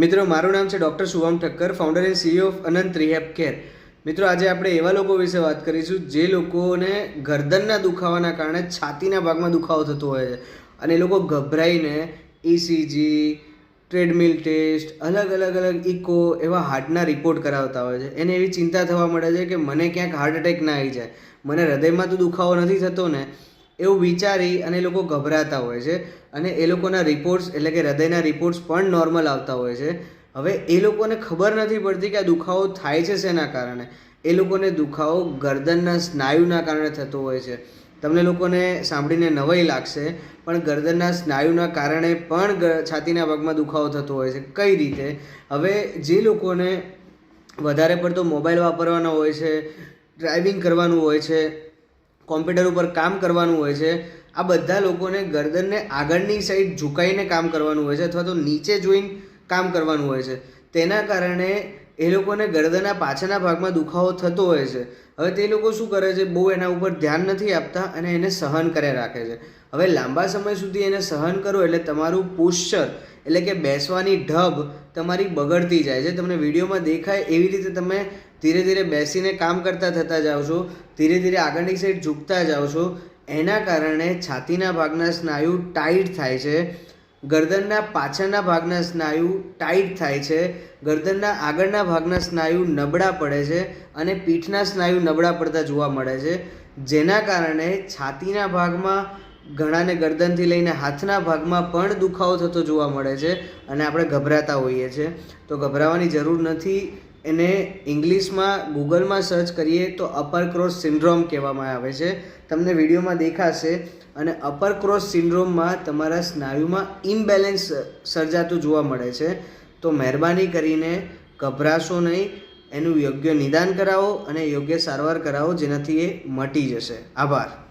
મિત્રો, મારું નામ છે doctor Shubham Thakkar founder and CEO of Anant rehab care મિત્રો, આજે આપણે એવા લોકો વિશે વાત કરીશું જે લોકોને ગરદનના દુખાવાના કારણે છાતીના ભાગમાં દુખાવો થતો હોય છે. અને એ લોકો ગભરાઈને ઇસીજી ટ્રેડમિલ ટેસ્ટ અલગ અલગ અલગ ઇકો એવા હાર્ટના રિપોર્ટ કરાવતા હોય છે. એને એવી ચિંતા થવા મળે છે કે મને ક્યાંક હાર્ટ એટેક ના આવી જાય. મને હૃદયમાં તો દુખાવો નથી થતો ને એવું વિચારી અને એ લોકો ગભરાતા હોય છે અને એ લોકોના રિપોર્ટ્સ એટલે કે હૃદયના રિપોર્ટ્સ પણ નોર્મલ આવતા હોય છે. હવે એ લોકોને ખબર નથી પડતી કે આ દુખાવો થાય છે શેના કારણે? એ લોકોને દુખાવો ગરદનના સ્નાયુના કારણે થતો હોય છે. તમને લોકોને સાંભળીને નવાઈ લાગશે, પણ ગરદનના સ્નાયુના કારણે પણ છાતીના ભાગમાં દુખાવો થતો હોય છે. કઈ રીતે? હવે જે લોકોને વધારે પડતો મોબાઈલ વાપરવાનો હોય છે ડ્રાઇવિંગ કરવાનું હોય છે કોમ્પ્યુટર ઉપર કામ કરવાનું હોય છે, આ બધા લોકોને ગરદનને આગળની સાઈડ ઝુકાઈને કામ કરવાનું હોય છે અથવા તો નીચે જોઈને કામ કરવાનું હોય છે. તેના કારણે એ લોકોને ગરદનના પાછળના ભાગમાં દુખાવો થતો હોય છે. હવે તે લોકો શું કરે છે? બહુ એના ઉપર ધ્યાન નથી આપતા અને એને સહન કર્યા રાખે છે. હવે લાંબા સમય સુધી એને સહન કરો એટલે તમારું પોશ્ચર એટલે કે બેસવાની ઢબ તમારી બગડતી જાય છે. તમને વિડીયોમાં દેખાય એવી રીતે તમે ધીરે ધીરે બેસીને કામ કરતા થતા જાઓ છો, ધીરે ધીરે આગળની સાઈડ ઝૂકતા જાઓ છો. એના કારણે છાતીના ભાગના સ્નાયુ ટાઈટ થાય છે. ગરદનના પાછળના ભાગના સ્નાયુ ટાઈટ થાય છે. ગરદનના આગળના ભાગના સ્નાયુ નબળા પડે છે અને પીઠના સ્નાયુ નબળા પડતા જોવા મળે છે. જેના કારણે છાતીના ભાગમાં ઘણાને ગરદનથી લઈને હાથના ભાગમાં પણ દુખાવો થતો જોવા મળે છે અને આપણે ગભરાતા હોઈએ છીએ તો ગભરાવાની જરૂર નથી. એને ઇંગ્લિશમાં, ગૂગલમાં સર્ચ કરીએ તો અપર ક્રોસ સિન્ડ્રોમ કહેવામાં આવે છે. તમને વિડીયોમાં દેખાશે અને અપર ક્રોસ સિન્ડ્રોમમાં તમારા સ્નાયુમાં ઇમ્બેલેન્સ સર્જાતું જોવા મળે છે. તો મહેરબાની કરીને ગભરાશો નહીં. એનું યોગ્ય નિદાન કરાવો અને યોગ્ય સારવાર કરાવો જેનાથી એ મટી જશે. આભાર.